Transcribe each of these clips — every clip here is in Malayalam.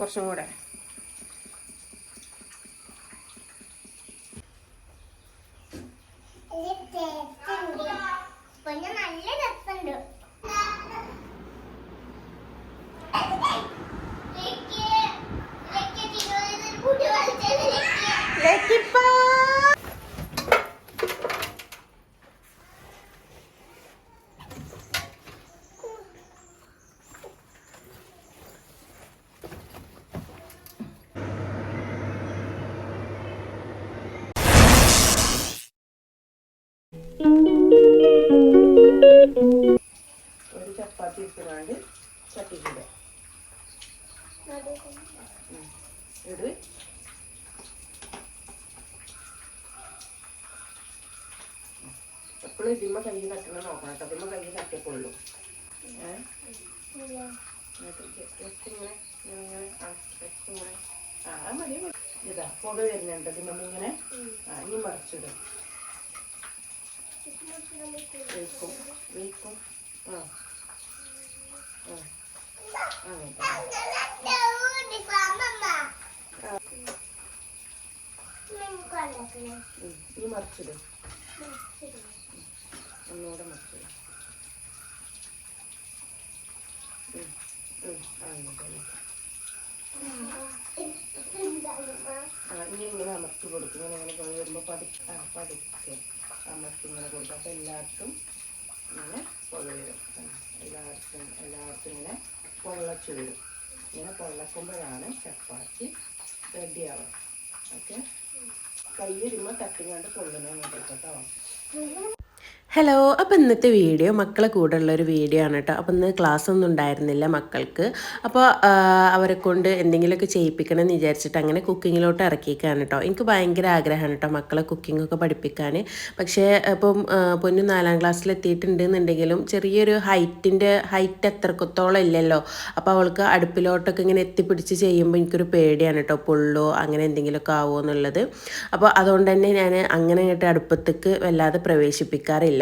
കുറച്ചും കൂടെ പിന്നെ നല്ല രസമുണ്ട് ഒരു ചപ്പാത്തി ഇട്ടുകൊണ്ട് ചട്ടിക്കൂടെ ഇട്. എപ്പോഴും ഇതിമ്മ കൈ തട്ടണം നോക്കണം കേട്ടോ. ഇതിമ്മ കൈ തട്ടിക്കൊള്ളു. ഇങ്ങനെ ആ മതി. ഇതാ പുക വരുന്നുണ്ട്. ഇതിമ്മ ഇങ്ങനെ ആ ഇനി മറിച്ചിടും. വെയ്ക്കും വെയ്ക്കും ആ. ഇനി മറിച്ചിടും. ഒന്നുകൂടെ മറിച്ചിടും. ഇനി ഇങ്ങനെ അമർത്തി കൊടുക്കും. ഇങ്ങനെ ഇങ്ങനെ പോയി വരുമ്പോൾ പതി പതുക്കെ ഇങ്ങനെ കൊടുക്കും അപ്പോൾ എല്ലാവർക്കും ഇങ്ങനെ പുക വരും എല്ലാവർക്കും എല്ലാവർക്കും ഇങ്ങനെ പൊള്ളച്ച് വരും ഇങ്ങനെ പൊള്ളക്കുമ്പോഴാണ് ചപ്പാത്തി റെഡിയാവുക. ഓക്കെ? കൈ വരുമ്പോൾ തട്ടിങ്ങാണ്ട് പൊള്ളുന്ന കേട്ടോ. ഹലോ അപ്പോൾ ഇന്നത്തെ വീഡിയോ മക്കളെ കൂടെ ഉള്ളൊരു വീഡിയോ ആണ് കേട്ടോ. അപ്പോൾ ഇന്ന് ക്ലാസ് ഒന്നും ഉണ്ടായിരുന്നില്ല മക്കൾക്ക്. അപ്പോൾ അവരെ കൊണ്ട് എന്തെങ്കിലുമൊക്കെ ചെയ്യിപ്പിക്കണം എന്ന് വിചാരിച്ചിട്ട് അങ്ങനെ കുക്കിങ്ങിലോട്ട് ഇറക്കിയേക്കാണ് കേട്ടോ. എനിക്ക് ഭയങ്കര ആഗ്രഹമാണ് കേട്ടോ മക്കളെ കുക്കിങ്ങൊക്കെ പഠിപ്പിക്കാൻ. പക്ഷേ ഇപ്പം പൊന്നു നാലാം ക്ലാസ്സിൽ എത്തിയിട്ടുണ്ട് എന്നുണ്ടെങ്കിലും ചെറിയൊരു ഹൈറ്റിന്റെ ഹൈറ്റ് എത്രക്കത്തോളം ഇല്ലല്ലോ. അപ്പോൾ അവൾക്ക് അടുപ്പിലോട്ടൊക്കെ ഇങ്ങനെ എത്തിപ്പിടിച്ച് ചെയ്യുമ്പോൾ എനിക്കൊരു പേടിയാണ് കേട്ടോ. പുള്ളോ അങ്ങനെ എന്തെങ്കിലുമൊക്കെ ആവുമോ എന്നുള്ളത്. അപ്പോൾ അതുകൊണ്ട് തന്നെ ഞാൻ അങ്ങനെ കേട്ട് അടുപ്പത്തേക്ക് വല്ലാതെ പ്രവേശിപ്പിക്കാറില്ല.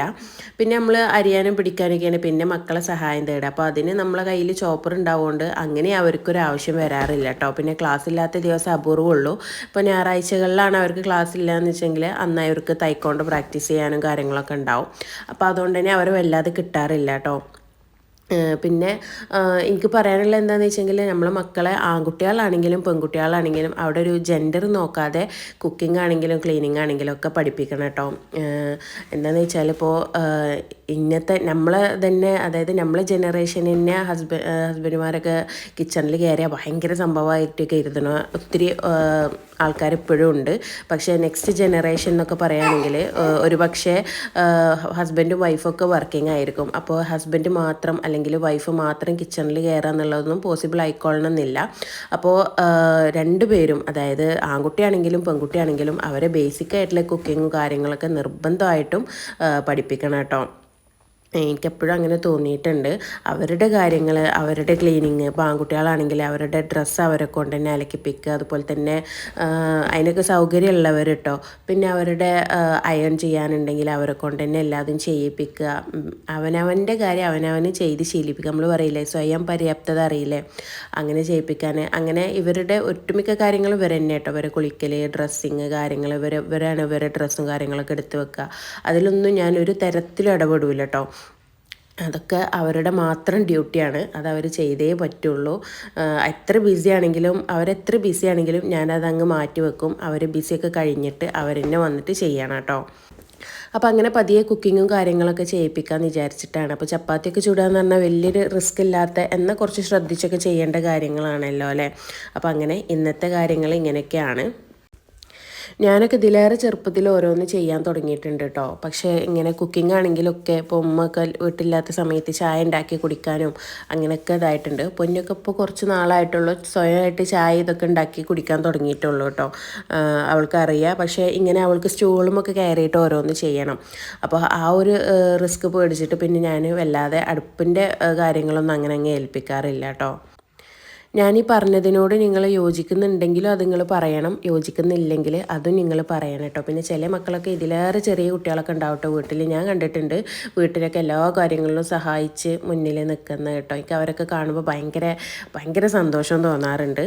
പിന്നെ നമ്മൾ അരിയാനും പിടിക്കാനൊക്കെയാണ് പിന്നെ മക്കളെ സഹായം തേടുക അപ്പോൾ അതിന് നമ്മളെ കയ്യിൽ ചോപ്പർ ഉണ്ടാവുകൊണ്ട് അങ്ങനെ അവർക്കൊരു ആവശ്യം വരാറില്ല കേട്ടോ പിന്നെ ക്ലാസ് ഇല്ലാത്ത ദിവസം അപൂർവമുള്ളൂ ഇപ്പോൾ ഞായറാഴ്ചകളിലാണ് അവർക്ക് ക്ലാസ് ഇല്ലയെന്ന് വെച്ചെങ്കിൽ അന്ന് അവർക്ക് തൈക്കോണ്ട് പ്രാക്ടീസ് ചെയ്യാനും കാര്യങ്ങളൊക്കെ ഉണ്ടാവും. അപ്പോൾ അതുകൊണ്ട് തന്നെ അവർ വല്ലാതെ കിട്ടാറില്ല കേട്ടോ പിന്നെ എനിക്ക് പറയാനുള്ള എന്താണെന്ന് വെച്ചെങ്കിൽ നമ്മളെ മക്കളെ ആൺകുട്ടികളാണെങ്കിലും പെൺകുട്ടികളാണെങ്കിലും അവിടെ ഒരു ജെൻഡർ നോക്കാതെ കുക്കിംഗ് ആണെങ്കിലും ക്ലീനിങ് ആണെങ്കിലും ഒക്കെ പഠിപ്പിക്കണം കേട്ടോ. എന്താണെന്ന് വെച്ചാൽ ഇപ്പോൾ ഇന്നത്തെ നമ്മൾ തന്നെ അതായത് നമ്മളെ ജനറേഷനിനെ ഹസ്ബൻഡ് ഹസ്ബൻഡുമാരൊക്കെ കിച്ചണിൽ കയറിയാൽ ഭയങ്കര സംഭവമായിട്ടൊക്കെ ഇരുത്തണം ഒത്തിരി ആൾക്കാർ ഇപ്പോഴും ഉണ്ട് പക്ഷേ നെക്സ്റ്റ് ജനറേഷൻ എന്നൊക്കെ പറയുകയാണെങ്കിൽ ഒരു പക്ഷേ ഹസ്ബൻഡും വൈഫൊക്കെ വർക്കിംഗ് ആയിരിക്കും. അപ്പോൾ ഹസ്ബൻഡ് മാത്രം അല്ലെങ്കിൽ വൈഫ് മാത്രം കിച്ചണിൽ കയറുക എന്നുള്ളതൊന്നും പോസിബിൾ ആയിക്കൊള്ളണമെന്നില്ല. അപ്പോൾ രണ്ടുപേരും അതായത് ആൺകുട്ടിയാണെങ്കിലും പെൺകുട്ടിയാണെങ്കിലും അവരെ ബേസിക് ആയിട്ടുള്ള കുക്കിങ്ങും കാര്യങ്ങളൊക്കെ നിർബന്ധമായിട്ടും പഠിപ്പിക്കണം കേട്ടോ. എനിക്കെപ്പോഴും അങ്ങനെ തോന്നിയിട്ടുണ്ട്. അവരുടെ കാര്യങ്ങൾ അവരുടെ ക്ലീനിങ് ഇപ്പോൾ ആൺകുട്ടികളാണെങ്കിൽ അവരുടെ ഡ്രസ്സ് അവരെ കൊണ്ട് തന്നെ അലക്കിപ്പിക്കുക. അതുപോലെ തന്നെ അതിനൊക്കെ സൗകര്യമുള്ളവർ കേട്ടോ പിന്നെ അവരുടെ അയൺ ചെയ്യാനുണ്ടെങ്കിൽ അവരെ കൊണ്ട് തന്നെ എല്ലാതും ചെയ്യിപ്പിക്കുക. അവനവന്റെ കാര്യം അവനവന് ചെയ്ത് ശീലിപ്പിക്കുക. നമ്മൾ പറയില്ലേ സ്വയം പര്യാപ്തത അറിയില്ലേ? അങ്ങനെ ചെയ്യിപ്പിക്കാൻ അങ്ങനെ ഇവരുടെ ഒട്ടുമിക്ക കാര്യങ്ങളും ഇവർ തന്നെ കേട്ടോ ഇവരെ കുളിക്കൽ ഡ്രസ്സിങ് കാര്യങ്ങൾ ഇവർ ഇവരാണ് ഇവരുടെ ഡ്രസ്സും കാര്യങ്ങളൊക്കെ എടുത്ത് വെക്കുക. അതിലൊന്നും ഞാൻ ഒരു തരത്തിലും ഇടപെടില്ല കേട്ടോ അതൊക്കെ അവരുടെ മാത്രം ഡ്യൂട്ടിയാണ്. അവർ ചെയ്തേ പറ്റുള്ളൂ. എത്ര ബിസി ആണെങ്കിലും അവരെത്ര ബിസി ആണെങ്കിലും ഞാനതങ്ങ് മാറ്റി വെക്കും. അവർ ബിസിയൊക്കെ കഴിഞ്ഞിട്ട് അവരെന്നെ വന്നിട്ട് ചെയ്യണം കേട്ടോ. അപ്പോൾ അങ്ങനെ പതിയെ കുക്കിങ്ങും കാര്യങ്ങളൊക്കെ ചെയ്യിപ്പിക്കാമെന്ന് വിചാരിച്ചിട്ടാണ്. അപ്പോൾ ചപ്പാത്തിയൊക്കെ ചൂടാന്ന് പറഞ്ഞാൽ വലിയൊരു റിസ്ക് ഇല്ലാത്ത എന്നാൽ കുറച്ച് ശ്രദ്ധിച്ചൊക്കെ ചെയ്യേണ്ട കാര്യങ്ങളാണല്ലോ അല്ലേ? അപ്പോൾ അങ്ങനെ ഇന്നത്തെ കാര്യങ്ങൾ ഇങ്ങനെയൊക്കെയാണ്. ഞാനൊക്കെ ഇതിലേറെ ചെറുപ്പത്തിൽ ഓരോന്ന് ചെയ്യാൻ തുടങ്ങിയിട്ടുണ്ട് കേട്ടോ പക്ഷേ ഇങ്ങനെ കുക്കിംഗ് ആണെങ്കിലൊക്കെ ഇപ്പോൾ ഉമ്മയൊക്കെ വീട്ടില്ലാത്ത സമയത്ത് ചായ ഉണ്ടാക്കി കുടിക്കാനും അങ്ങനെയൊക്കെ ഇതായിട്ടുണ്ട്. പൊന്നൊക്കെ ഇപ്പോൾ കുറച്ച് നാളായിട്ടുള്ളൂ സ്വയമായിട്ട് ചായ ഇതൊക്കെ ഉണ്ടാക്കി കുടിക്കാൻ തുടങ്ങിയിട്ടുള്ളൂ കേട്ടോ അവൾക്കറിയാം. പക്ഷേ ഇങ്ങനെ അവൾക്ക് സ്റ്റൂളുമൊക്കെ കയറിയിട്ട് ഓരോന്ന് ചെയ്യണം. അപ്പോൾ ആ ഒരു റിസ്ക് പേടിച്ചിട്ട് പിന്നെ ഞാൻ വല്ലാതെ അടുപ്പിന്റെ കാര്യങ്ങളൊന്നും അങ്ങനെ അങ്ങ് ഏൽപ്പിക്കാറില്ല കേട്ടോ ഞാൻ ഈ പറഞ്ഞതിനോട് നിങ്ങൾ യോജിക്കുന്നുണ്ടെങ്കിലും അത് നിങ്ങൾ പറയണം. യോജിക്കുന്നില്ലെങ്കിൽ അതും നിങ്ങൾ പറയണം കേട്ടോ. പിന്നെ ചില മക്കളൊക്കെ ഇതിലേറെ ചെറിയ കുട്ടികളൊക്കെ ഉണ്ടാവട്ടെ വീട്ടിൽ. ഞാൻ കണ്ടിട്ടുണ്ട് വീട്ടിലൊക്കെ എല്ലാ കാര്യങ്ങളിലും സഹായിച്ച് മുന്നിൽ നിൽക്കുന്ന കേട്ടോ. എനിക്ക് അവരൊക്കെ കാണുമ്പോൾ ഭയങ്കര ഭയങ്കര സന്തോഷം തോന്നാറുണ്ട്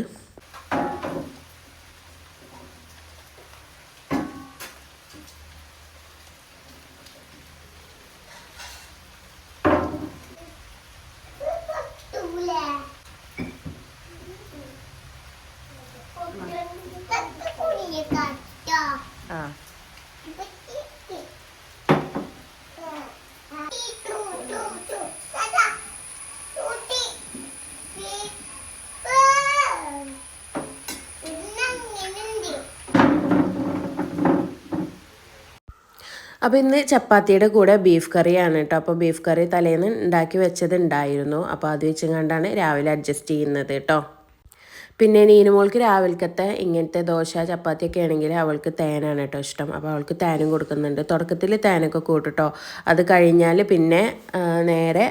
തൂല കുടിയെ കാട്ടോ ആ അപ്പോൾ ഇന്ന് ചപ്പാത്തിയുടെ കൂടെ ബീഫ് കറിയാണ് കേട്ടോ. അപ്പോൾ ബീഫ് കറി തലേന്ന് ഉണ്ടാക്കി വെച്ചത് ഉണ്ടായിരുന്നു അപ്പോൾ അത് വെച്ചും കണ്ടാണ് രാവിലെ അഡ്ജസ്റ്റ് ചെയ്യുന്നത് കേട്ടോ. പിന്നെ നീനുമോൾക്ക് രാവിലത്തെ ഇങ്ങനത്തെ ദോശ ചപ്പാത്തിയൊക്കെ ആണെങ്കിൽ അവൾക്ക് തേനാണ് കേട്ടോ ഇഷ്ടം. അപ്പോൾ അവൾക്ക് തേനും കൊടുക്കുന്നുണ്ട്. തുടക്കത്തിൽ തേനൊക്കെ കൂട്ടുട്ടോ അത് കഴിഞ്ഞാൽ പിന്നെ നേരെ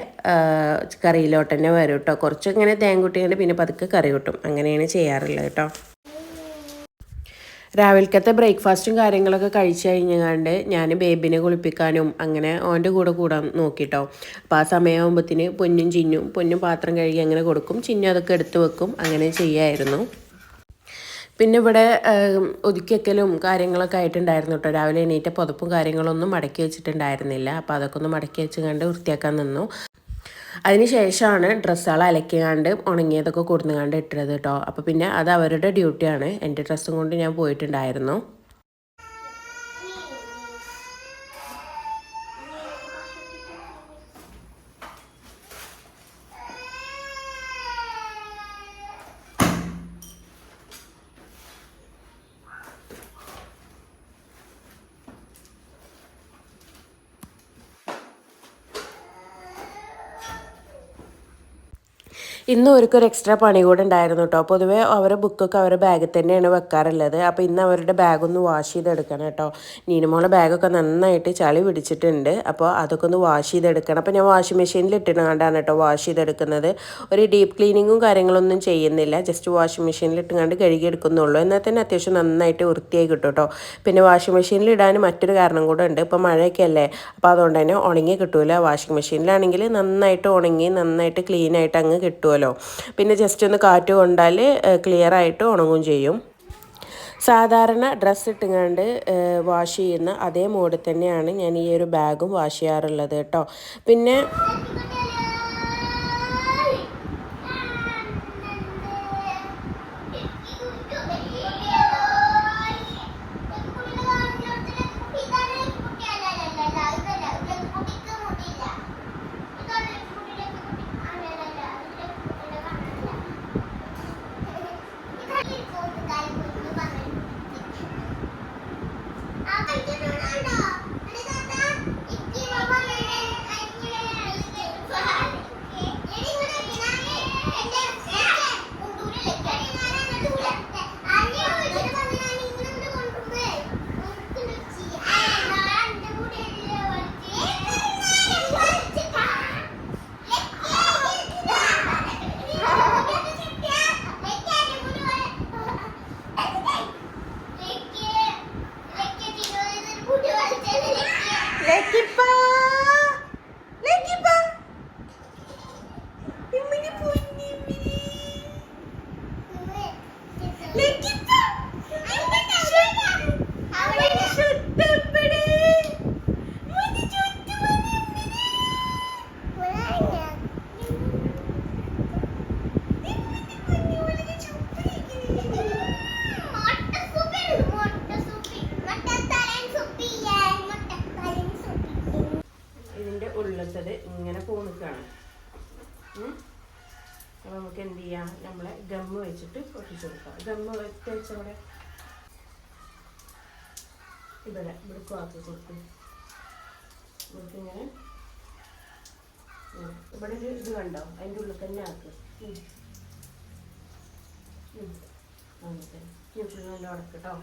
കറിയിലോട്ട് തന്നെ വരും കേട്ടോ. കുറച്ചിങ്ങനെ തേൻ കൂട്ടിയാൽ പിന്നെ പതുക്കെ കറി കൂട്ടും. അങ്ങനെയാണ് ചെയ്യാറുള്ളത് കേട്ടോ. രാവിലത്തെ ബ്രേക്ക്ഫാസ്റ്റും കാര്യങ്ങളൊക്കെ കഴിച്ചു കഴിഞ്ഞാണ്ട് ഞാൻ ബേബിനെ കുളിപ്പിക്കാനും അങ്ങനെ ഓന്റെ കൂടെ കൂടാൻ നോക്കിട്ടോ. അപ്പോൾ ആ സമയമാകുമ്പോഴത്തേന് പൊന്നും ചിന്നും പൊന്നും പാത്രം കഴുകി അങ്ങനെ കൊടുക്കും. ചിന്നും അതൊക്കെ എടുത്തു വെക്കും. അങ്ങനെ ചെയ്യായിരുന്നു. പിന്നെ ഇവിടെ ഒതുക്കിയക്കലും കാര്യങ്ങളൊക്കെ ആയിട്ടുണ്ടായിരുന്നു കേട്ടോ. രാവിലെ എണീറ്റ പുതപ്പും കാര്യങ്ങളൊന്നും മടക്കി വെച്ചിട്ടുണ്ടായിരുന്നില്ല. അപ്പോൾ അതൊക്കെ ഒന്ന് മടക്കി വെച്ച് കണ്ട് വൃത്തിയാക്കാൻ നിന്നു. അതിന് ശേഷമാണ് ഡ്രസ്സുകൾ അലക്കിയാണ്ട് ഉണങ്ങിയതൊക്കെ കൊടുന്നുകാണ്ട് ഇട്ടത് കേട്ടോ. അപ്പോൾ പിന്നെ അത് അവരുടെ ഡ്യൂട്ടിയാണ് എന്റെ ഡ്രസ്സും കൊണ്ട് ഞാൻ പോയിട്ടുണ്ടായിരുന്നു. ഇന്ന് അവർക്കൊരു എക്സ്ട്രാ പണി കൂടെ ഉണ്ടായിരുന്നു കേട്ടോ പൊതുവേ അവരെ ബുക്കൊക്കെ അവരുടെ ബാഗിൽ തന്നെയാണ് വെക്കാറുള്ളത്. അപ്പോൾ ഇന്ന് അവരുടെ ബാഗ് ഒന്ന് വാഷ് ചെയ്തെടുക്കണം കേട്ടോ നീനുമോളെ ബാഗൊക്കെ നന്നായിട്ട് ചളി പിടിച്ചിട്ടുണ്ട്. അപ്പോൾ അതൊക്കെ ഒന്ന് വാഷ് ചെയ്തെടുക്കണം. അപ്പോൾ ഞാൻ വാഷിംഗ് മെഷീനിൽ ഇട്ടിട്ടുകൊണ്ടാണ് കേട്ടോ വാഷ് ചെയ്തെടുക്കുന്നത്. ഒരു ഡീപ്പ് ക്ലീനിങ്ങും കാര്യങ്ങളൊന്നും ചെയ്യുന്നില്ല. ജസ്റ്റ് വാഷിംഗ് മെഷീനിൽ ഇട്ടുകൊണ്ട് കഴുകി എടുക്കുന്നുള്ളൂ. എന്നാൽ തന്നെ അത്യാവശ്യം നന്നായിട്ട് വൃത്തിയായി കിട്ടും കേട്ടോ പിന്നെ വാഷിംഗ് മെഷീനിൽ ഇടാൻ മറ്റൊരു കാരണം കൂടെ ഉണ്ട്. ഇപ്പോൾ മഴയൊക്കെ അല്ലേ? അപ്പോൾ അതുകൊണ്ട് തന്നെ ഉണങ്ങി കിട്ടൂല. വാഷിംഗ് മെഷീനിലാണെങ്കിൽ നന്നായിട്ട് ഉണങ്ങി നന്നായിട്ട് ക്ലീനായിട്ട് അങ്ങ് കിട്ടുമല്ലോ പിന്നെ ജസ്റ്റ് ഒന്ന് കാറ്റ് കൊണ്ടാൽ ക്ലിയർ ആയിട്ട് ഉണങ്ങും ചെയ്യും. സാധാരണ ഡ്രസ്സ് ഇട്ടുകൊണ്ട് വാഷ് ചെയ്യുന്ന അതേ മോഡിൽ തന്നെയാണ് ഞാൻ ഈ ഒരു ബാഗും വാഷ് ചെയ്യാറുള്ളത് കേട്ടോ. പിന്നെ ഇതിന്റെ അപ്പോൾ നമുക്ക് എന്ത് ചെയ്യാം നമ്മളെ ഗമ്മ് വെച്ചിട്ട് ഒട്ടിച്ചു കൊടുക്കാം. ഗമ്മ് വെച്ച് വെച്ചവിടെ ഇവിടെ ഇവിടെ ആക്കി കൊടുക്കും. ഇവിടേക്ക് ഇങ്ങനെ. ഇവിടെ ഒരു ഇത് കണ്ടോ? അതിന്റെ ഉള്ളിൽ തന്നെ ആക്ക്. ഉം. ഉം. അങ്ങനെ ന്യൂട്രൽ നല്ല ഉടക്കട്ടോ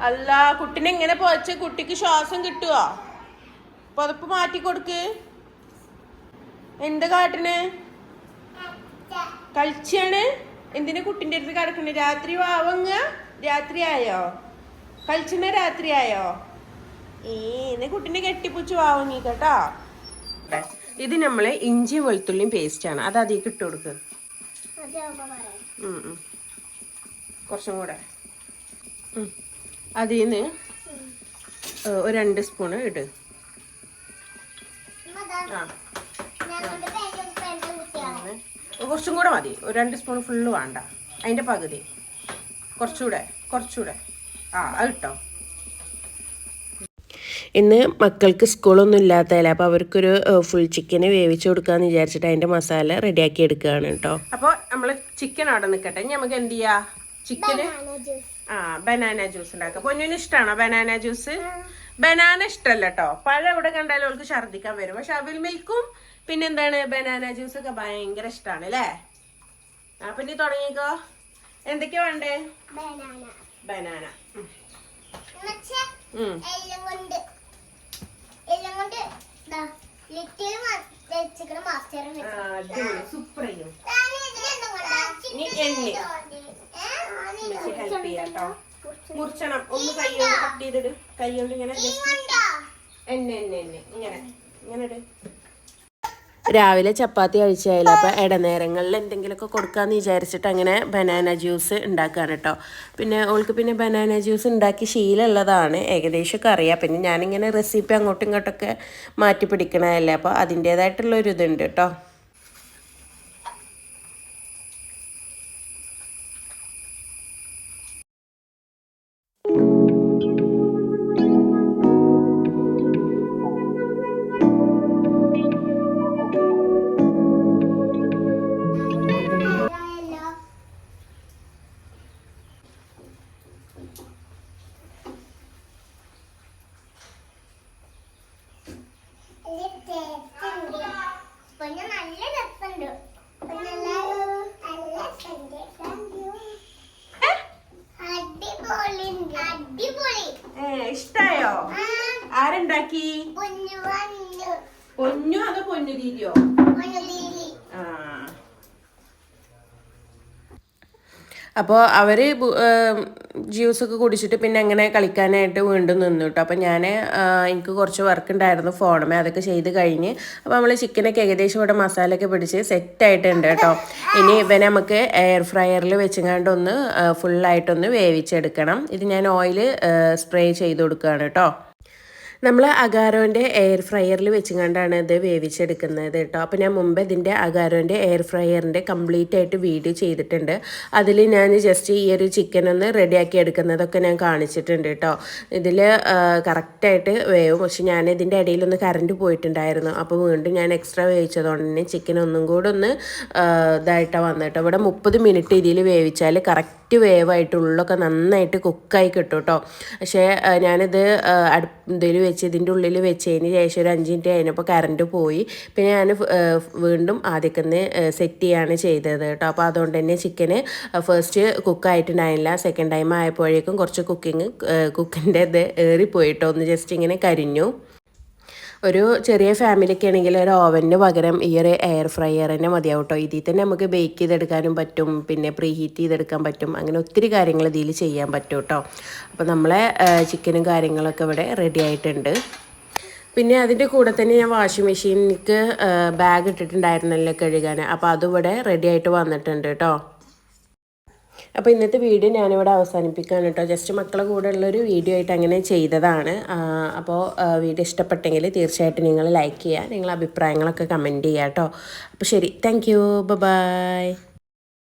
അല്ല കുട്ടിനെ ഇങ്ങനെ പോച്ച് കുട്ടിക്ക് ശ്വാസം കിട്ടുവോ? പുതപ്പ് മാറ്റി കൊടുക്ക്. എന്ത് കാട്ടിന്? കളിച്ചാണ് എന്തിനു കുട്ടിന്റെ അടുത്ത് കിടക്കണേ? രാത്രി വാവങ്ങ രാത്രി ആയോ കളിച്ചണ രാത്രി ആയോ ഏ ഇന്ന് കുട്ടിനെ കെട്ടിപ്പൂച്ച് വാവങ്ങി കേട്ടോ ഇത് നമ്മളെ ഇഞ്ചി വെളുത്തുള്ളിയും പേസ്റ്റാണ് അത് അതിൽ ഇട്ട് കൊടുക്ക്. കുറച്ചും കൂടെ. അതിൽ നിന്ന് ഒരു രണ്ട് സ്പൂണ് ഇട്. ആ ഞങ്ങളുടെ പേരും പേരും കുട്ടിയാണ് അങ്ങനെ. കുറച്ചും കൂടെ മതി. ഒരു രണ്ട് സ്പൂൺ ഫുള്ള് വേണ്ട. അതിന്റെ പകുതി. കുറച്ചുകൂടെ കുറച്ചുകൂടെ. ആ അത് കിട്ടോ ഇന്ന് മക്കൾക്ക് സ്കൂളൊന്നും ഇല്ലാത്തതല്ലേ? അപ്പോൾ അവർക്കൊരു ഫുൾ ചിക്കന് വേവിച്ച് കൊടുക്കാന്ന് വിചാരിച്ചിട്ട് അതിന്റെ മസാല റെഡിയാക്കി എടുക്കുകയാണ് കേട്ടോ. അപ്പോൾ നമ്മൾ ചിക്കൻ അവിടെ നിൽക്കട്ടെ ഇനി നമുക്ക് എന്ത് ചെയ്യാം? ചിക്കന് Banana ആ ബനാന ജ്യൂസ് ഉണ്ടാക്കാം. പൊന്നിന് ഇഷ്ടമാണോ ബനാന ജ്യൂസ് ബനാന ഇഷ്ടമല്ല കേട്ടോ. പഴം എവിടെ കണ്ടാലും അവൾക്ക് ഛർദ്ദിക്കാൻ വരും. പക്ഷെ അവിൽ മിൽക്കും പിന്നെ എന്താണ് ബനാന ജ്യൂസ് ഒക്കെ ഭയങ്കര ഇഷ്ടമാണ് അല്ലേ അപ്പൊ പിന്നെ തുടങ്ങിക്കോ. എന്തൊക്കെയാ വേണ്ടേ. ബനാന സൂപ്പർ ചെയ്യും ഹെൽപ്പ് മുറിച്ചണം. ഒന്ന് കൈ കൊണ്ട് കട്ട് ചെയ്തിട്. കൈ കൊണ്ട് ഇങ്ങനെ എന്നെ എന്നെ എണ്ണ ഇങ്ങനെ ഇങ്ങനെ. ഇട് രാവിലെ ചപ്പാത്തി കഴിച്ചായാലും അപ്പോൾ ഇടനേരങ്ങളിൽ എന്തെങ്കിലുമൊക്കെ കൊടുക്കാമെന്ന് വിചാരിച്ചിട്ട് അങ്ങനെ ബനാന ജ്യൂസ് ഉണ്ടാക്കുകയാണ് കേട്ടോ പിന്നെ ഓൾക്ക് പിന്നെ ബനാന ജ്യൂസ് ഉണ്ടാക്കി ശീലമുള്ളതാണ്. ഏകദേശമൊക്കെ അറിയാം. പിന്നെ ഞാനിങ്ങനെ റെസിപ്പി അങ്ങോട്ടും ഇങ്ങോട്ടൊക്കെ മാറ്റി പിടിക്കണതല്ലേ അപ്പോൾ അതിന്റേതായിട്ടുള്ളൊരു ഇതുണ്ട് കേട്ടോ അപ്പോൾ അവർ ജ്യൂസൊക്കെ കുടിച്ചിട്ട് പിന്നെ അങ്ങനെ കളിക്കാനായിട്ട് വീണ്ടും നിന്നു കേട്ടോ അപ്പോൾ ഞാൻ എനിക്ക് കുറച്ച് വർക്ക് ഉണ്ടായിരുന്നു ഫോണുമേ അതൊക്കെ ചെയ്ത് കഴിഞ്ഞ്. അപ്പോൾ നമ്മൾ ചിക്കനൊക്കെ ഏകദേശം ഇവിടെ മസാലയൊക്കെ പിടിച്ച് സെറ്റായിട്ടുണ്ട് കേട്ടോ ഇനി ഇവനെ നമുക്ക് എയർ ഫ്രയറിൽ വെച്ചുകൊണ്ട് ഒന്ന് ഫുള്ളായിട്ടൊന്ന് വേവിച്ചെടുക്കണം. ഇത് ഞാൻ ഓയിൽ സ്പ്രേ ചെയ്ത് കൊടുക്കുകയാണ് കേട്ടോ നമ്മൾ അഗാരോന്റെ എയർ ഫ്രയറിൽ വെച്ചുകൊണ്ടാണ് ഇത് വേവിച്ചെടുക്കുന്നത് കേട്ടോ. അപ്പോൾ ഞാൻ മുമ്പ് ഇതിന്റെ അഗാരോന്റെ എയർ ഫ്രയറിന്റെ കംപ്ലീറ്റ് ആയിട്ട് വീഡിയോ ചെയ്തിട്ടുണ്ട്. അതിൽ ഞാൻ ജസ്റ്റ് ഈ ഒരു ചിക്കൻ ഒന്ന് റെഡിയാക്കി എടുക്കുന്നതൊക്കെ ഞാൻ കാണിച്ചിട്ടുണ്ട് കേട്ടോ. ഇതിൽ കറക്റ്റായിട്ട് വേവും. പക്ഷെ ഞാൻ ഇതിന്റെ ഇടയിലൊന്ന് കറണ്ട് പോയിട്ടുണ്ടായിരുന്നു. അപ്പോൾ വീണ്ടും ഞാൻ എക്സ്ട്രാ വേവിച്ചതുകൊണ്ട് തന്നെ ചിക്കൻ ഒന്നും കൂടെ ഒന്ന് ഇതായിട്ടാണ് ഇതായിട്ടാണ് വന്നിട്ട് ഇവിടെ മുപ്പത് മിനിറ്റ് ഇതിൽ വേവിച്ചാൽ കറക്റ്റ് വേവായിട്ട് ഉള്ളൊക്കെ നന്നായിട്ട് കുക്കായി കിട്ടും കേട്ടോ. പക്ഷേ ഞാനിത് അടുപ്പ് ഇതിൽ വെച്ച് ഇതിന്റെ ഉള്ളിൽ വെച്ചതിന് ശേഷം ഒരു അഞ്ച് മിനിറ്റ് കഴിഞ്ഞപ്പോൾ കറണ്ട് പോയി. പിന്നെ ഞാൻ വീണ്ടും ആദ്യക്കുന്ന് സെറ്റ് ചെയ്യാണ് ചെയ്തത് കേട്ടോ. അപ്പോൾ അതുകൊണ്ട് തന്നെ ചിക്കന് ഫസ്റ്റ് കുക്കായിട്ടുണ്ടായില്ല സെക്കൻഡ് ടൈം ആയപ്പോഴേക്കും കുറച്ച് കുക്കിങ് കുക്കിന്റെ ഇത് ഏറിപ്പോയിട്ടോ. ഒന്ന് ജസ്റ്റ് ഇങ്ങനെ കരിഞ്ഞു. ഒരു ചെറിയ ഫാമിലിക്ക് ആണെങ്കിൽ ഒരു ഓവന് പകരം ഈ ഒരു എയർ ഫ്രയർ തന്നെ മതിയാവും കേട്ടോ ഇതിൽ തന്നെ നമുക്ക് ബേക്ക് ചെയ്തെടുക്കാനും പറ്റും പിന്നെ പ്രീ ഹീറ്റ് ചെയ്തെടുക്കാൻ പറ്റും അങ്ങനെ ഒത്തിരി കാര്യങ്ങൾ ഇതിൽ ചെയ്യാൻ പറ്റും കേട്ടോ അപ്പോൾ നമ്മളെ ചിക്കനും കാര്യങ്ങളൊക്കെ ഇവിടെ റെഡി ആയിട്ടുണ്ട്. പിന്നെ അതിന്റെ കൂടെ തന്നെ ഞാൻ വാഷിംഗ് മെഷീനിക്ക് ബാഗ് ഇട്ടിട്ടുണ്ടായിരുന്നല്ലോ കഴുകാൻ. അപ്പോൾ അതിവിടെ റെഡി ആയിട്ട് വന്നിട്ടുണ്ട് കേട്ടോ അപ്പോൾ ഇന്നത്തെ വീഡിയോ ഞാനിവിടെ അവസാനിപ്പിക്കുകയാണ് കേട്ടോ. ജസ്റ്റ് മക്കളെ കൂടെ ഉള്ളൊരു വീഡിയോ ആയിട്ട് അങ്ങനെ ചെയ്തതാണ്. അപ്പോൾ വീഡിയോ ഇഷ്ടപ്പെട്ടെങ്കിൽ തീർച്ചയായിട്ടും നിങ്ങൾ ലൈക്ക് ചെയ്യുക നിങ്ങളെ അഭിപ്രായങ്ങളൊക്കെ കമന്റ് ചെയ്യുക കേട്ടോ. അപ്പോൾ ശരി താങ്ക് യു ബൈ